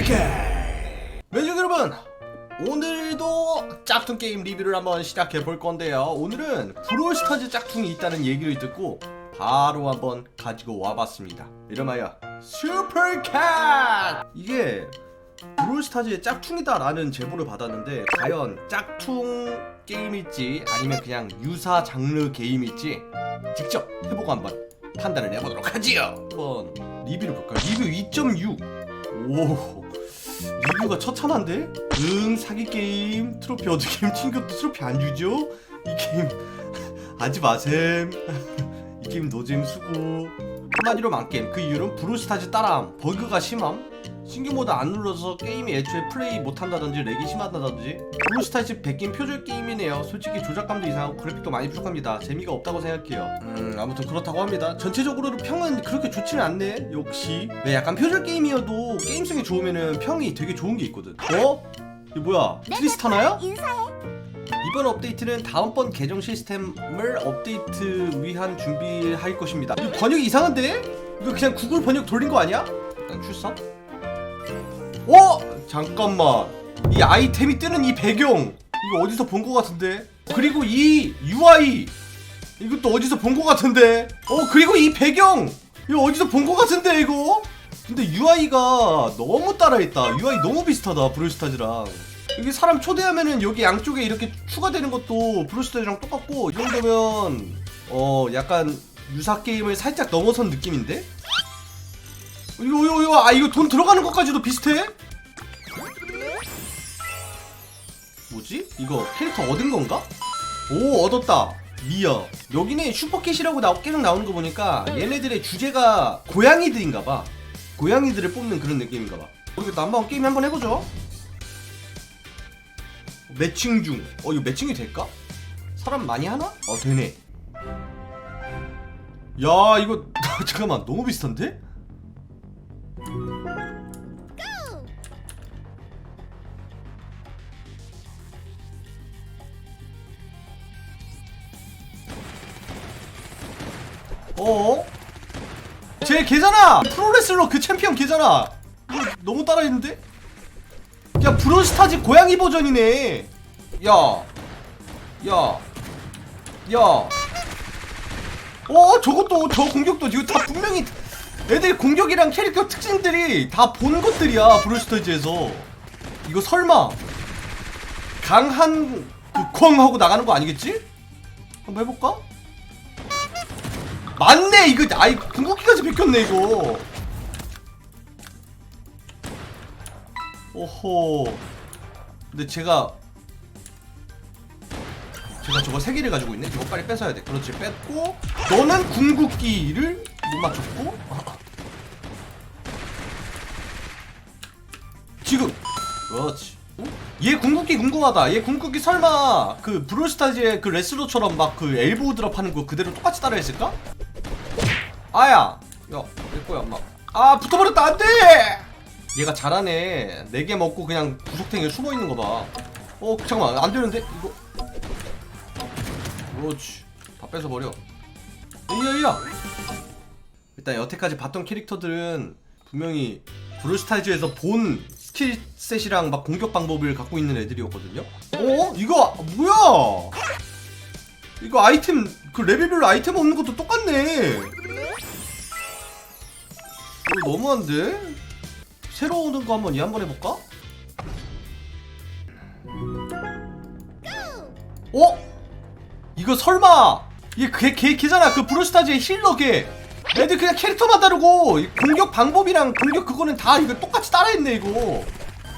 PK 매주 여러분 오늘도 짝퉁 게임 리뷰를 한번 시작해 볼 건데요. 오늘은 브롤스타즈 짝퉁이 있다는 얘기를 듣고 바로 한번 가지고 와봤습니다. 이름하여 슈퍼캣 이게 브롤스타즈의 짝퉁이다라는 제보를 받았는데 과연 짝퉁 게임일지 아니면 그냥 유사 장르 게임일지 직접 해보고 한번 판단을 해보도록 하지요. 한번 리뷰를 볼까요? 리뷰 2.6 오 리뷰가 처참한데? 응 사기 게임 트로피 어떻게 친구 트로피 안 주죠? 이 게임. 하지 마셈. 이 게임 노잼 수고. 한마디로 만게임 그 이유는 브루스타즈 따라함. 버그가 심함 신규 모드 안 눌러서 게임이 애초에 플레이 못한다든지 렉이 심하다든지 브루스타즈 100게임 표절 게임이네요 솔직히 조작감도 이상하고 그래픽도 많이 부족합니다 재미가 없다고 생각해요 음 아무튼 그렇다고 합니다 전체적으로 평은 그렇게 좋지는 않네 역시 네 약간 표절 게임이어도 게임성이 좋으면은 평이 되게 좋은 게 있거든 어? 이게 뭐야 트리스타나야? 인사해. 이번 업데이트는 다음번 계정 시스템을 업데이트 위한 준비할 것입니다. 이거 번역이 이상한데? 이거 그냥 구글 번역 돌린 거 아니야? 일단 출석. 어? 잠깐만. 이 아이템이 뜨는 이 배경 이거 어디서 본거 같은데? 그리고 이 UI 이것도 어디서 본거 같은데? 어 그리고 이 배경 이거 어디서 본거 같은데 이거? 근데 UI가 너무 따라했다. UI 너무 비슷하다 브롤스타즈랑. 여기 사람 초대하면은 여기 양쪽에 이렇게 추가되는 것도 브루스터랑 똑같고 이 정도면 어 약간 유사 게임을 살짝 넘어선 느낌인데? 이거 이거 이거 아 이거 돈 들어가는 것까지도 비슷해? 뭐지? 이거 캐릭터 얻은 건가? 오 얻었다 미어 여기는 슈퍼캣이라고 나, 계속 나오는 거 보니까 얘네들의 주제가 고양이들인가봐 고양이들을 뽑는 그런 느낌인가봐 모르겠다 한번 게임 한번 해보죠 매칭 중. 어 이거 매칭이 될까? 사람 많이 하나? 어 되네. 야 이거 잠깐만 너무 비슷한데? 어? 쟤 걔잖아! 프로레슬러 그 챔피언 걔잖아! 이거 너무 따라했는데? 야 브론스타즈 고양이 버전이네 야 야, 야. 어, 저것도, 저 공격도 지금 다 분명히 애들 공격이랑 캐릭터 특징들이 다 본 것들이야, 브롤스타즈에서. 이거 설마, 강한, 그, 쾅 하고 나가는 거 아니겠지? 한번 해볼까? 맞네, 이거, 아이, 궁극기까지 베꼈네, 이거. 오호. 근데 제가 제가 저거 세 개를 가지고 있네. 이거 빨리 뺏어야 돼. 그렇지. 뺐고 너는 궁극기를 못 맞췄고 지금 그렇지. 어? 얘 궁극기 궁금하다. 얘 궁극기 설마 그 브롤스타즈의 그 레슬러처럼 막 그 엘보우 드랍 하는 거 그대로 똑같이 따라했을까? 아야, 야, 내 거야, 엄마. 아, 붙어버렸다, 안 돼! 얘가 잘하네. 네개 먹고 그냥 구석탱이에 숨어 있는 거 봐. 어, 잠깐만, 안 되는데? 이거. 그렇지. 다 뺏어버려. 이야, 이야! 일단 여태까지 봤던 캐릭터들은 분명히 브롤스타즈에서 본 스킬셋이랑 막 공격 방법을 갖고 있는 애들이었거든요? 어? 이거, 뭐야! 이거 아이템, 그 레벨별로 아이템 없는 것도 똑같네! 이거 너무한데? 새로 오는 거 한번 얘 한번 해볼까? 어? 이거 설마 얘걔 걔, 걔잖아 그 브로스타즈의 힐러 걔 애들 그냥 캐릭터만 다르고 이 공격 방법이랑 공격 그거는 다 이거 똑같이 따라했네 이거.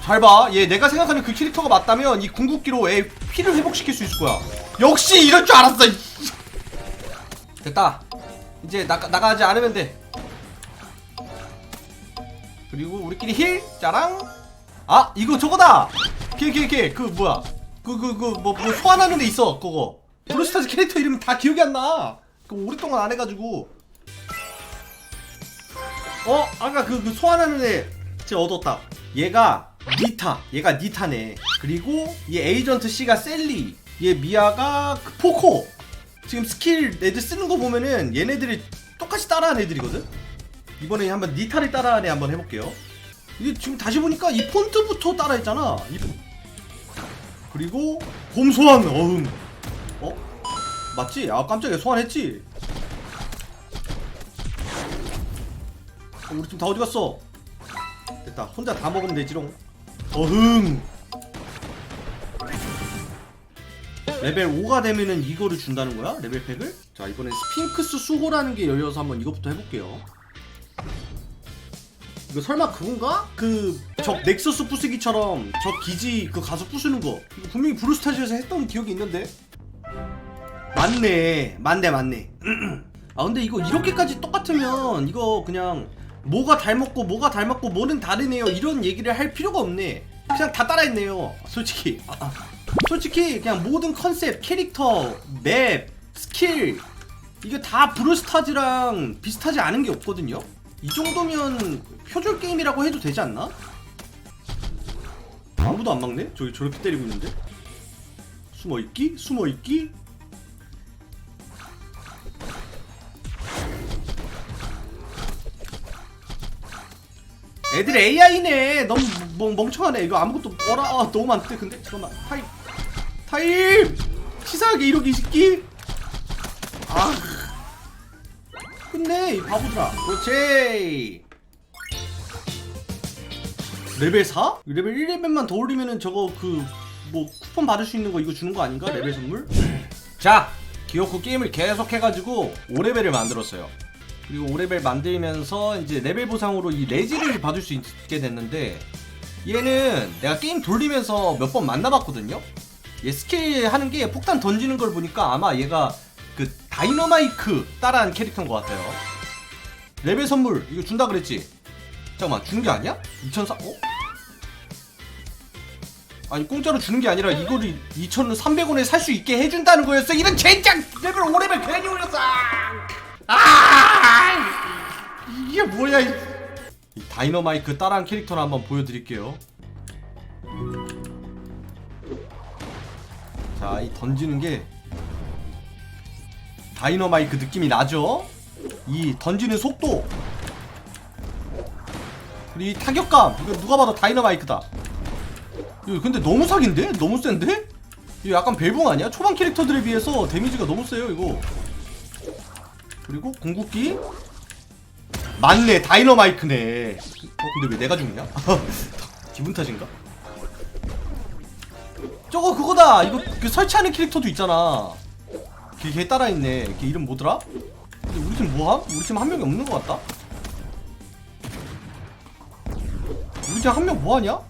잘 봐 얘 내가 생각하는 그 캐릭터가 맞다면 이 궁극기로 애 피를 회복시킬 수 있을 거야. 역시 이럴 줄 알았어 이 됐다. 이제 나가, 나가지 않으면 돼. 그리고 우리끼리 힐 짜랑. 아 이거 저거다! 걔걔걔 그 뭐야? 그 그 그 뭐 뭐 소환하는 데 있어 그거. 브루스타즈 캐릭터 이름 다 기억이 안 나. 그 오랫동안 안 해가지고 어 아까 그, 그 소환하는 애 제가 얻었다 얘가 니타 얘가 니타네 그리고 얘 에이전트 C가 셀리 얘 미아가 그 포코 지금 스킬 애들 쓰는 거 보면은 얘네들이 똑같이 따라하는 애들이거든 이번에 한번 니타를 따라하는 애 한번 해볼게요 이게 지금 다시 보니까 이 폰트부터 따라했잖아. 이... 그리고 곰 소환. 어흥. 어? 맞지? 아 깜짝이야 소환했지. 우리 팀 다 어디 갔어? 됐다. 혼자 다 먹으면 되지롱. 어흥. 레벨 5가 되면은 이거를 준다는 거야? 레벨 팩을? 자 이번엔 스핑크스 수호라는 게 열려서 한번 이것부터 해볼게요. 이거 설마 그건가? 그 적 넥서스 부수기처럼 적 기지 그 가서 부수는 거 이거 분명히 브루스타즈에서 했던 기억이 있는데 맞네 맞네 맞네 아 근데 이거 이렇게까지 똑같으면 이거 그냥 뭐가 닮았고 뭐가 닮았고 뭐는 다르네요 이런 얘기를 할 필요가 없네 그냥 다 따라했네요 솔직히 아, 아. 솔직히 그냥 모든 컨셉 캐릭터 맵 스킬 이게 다 브루스타즈랑 비슷하지 않은 게 없거든요 이 정도면 표절 게임이라고 해도 되지 않나? 아무도 안 막네? 저기 저렇게 때리고 있는데? 숨어있기? 숨어있기? 애들 AI네. 너무 멍, 멍청하네. 이거 아무것도 어라. 아, 너무 많대. 근데 잠깐만. 타임. 타임! 치사하게 이러기 이 새끼 아. 끝내 이 바보들아. 그렇지. 레벨 4? 레벨 1레벨만 더 올리면은 저거 그 뭐 쿠폰 받을 수 있는 거 이거 주는 거 아닌가? 레벨 선물? 자 기어코 게임을 계속 해가지고 5레벨을 만들었어요 그리고 5레벨 만들면서 이제 레벨 보상으로 이 레지를 받을 수 있게 됐는데 얘는 내가 게임 돌리면서 몇 번 만나봤거든요? 얘 스킬 하는 게 폭탄 던지는 걸 보니까 아마 얘가 그 다이너마이크 따라한 캐릭터인 것 같아요. 레벨 선물 이거 준다 그랬지? 잠깐만 주는 게 아니야? 2004 어? 아니 공짜로 주는 게 아니라 이거를 2,300원에 살 수 있게 해준다는 거였어. 이런 젠장! 레벨 5레벨 괜히 올렸어 아 이게 뭐야 이, 이 다이너마이크 따라한 캐릭터를 한번 보여드릴게요. 자 이 던지는 게 다이너마이크 느낌이 나죠? 이 던지는 속도. 그리고 이 타격감. 이거 누가 봐도 다이너마이크다. 이거 근데 너무 사기인데? 너무 센데? 이거 약간 벨붕 아니야? 초반 캐릭터들에 비해서 데미지가 너무 세요 이거 그리고 궁극기 맞네 다이너마이크네 어 근데 왜 내가 죽냐? 기분 탓인가? 저거 그거다 이거 그 설치하는 캐릭터도 있잖아 걔, 걔 따라있네 걔 이름 뭐더라? 근데 우리 팀 뭐함? 우리 팀 한 명이 없는 것 같다 우리 팀 한 명 뭐하냐?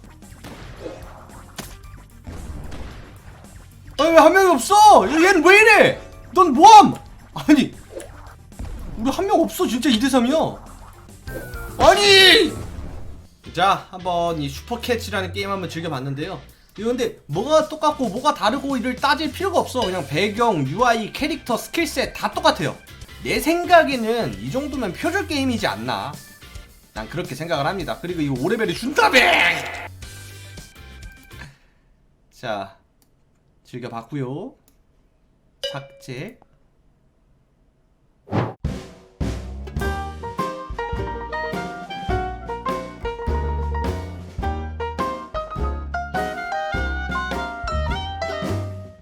아니 왜 한 명이 없어? 얘- 얘는 왜 이래? 넌 뭐함? 아니 우리 한 명 없어 진짜 2대3이야. 아니! 자 한번 이 슈퍼캐치라는 게임 한번 즐겨봤는데요. 이거 근데 뭐가 똑같고 뭐가 다르고 이를 따질 필요가 없어. 그냥 배경, UI, 캐릭터, 스킬셋 다 똑같아요. 내 생각에는 이 정도면 표절 게임이지 않나? 난 그렇게 생각을 합니다. 그리고 이 5레벨을 준다며 자 즐겨봤고요. 삭제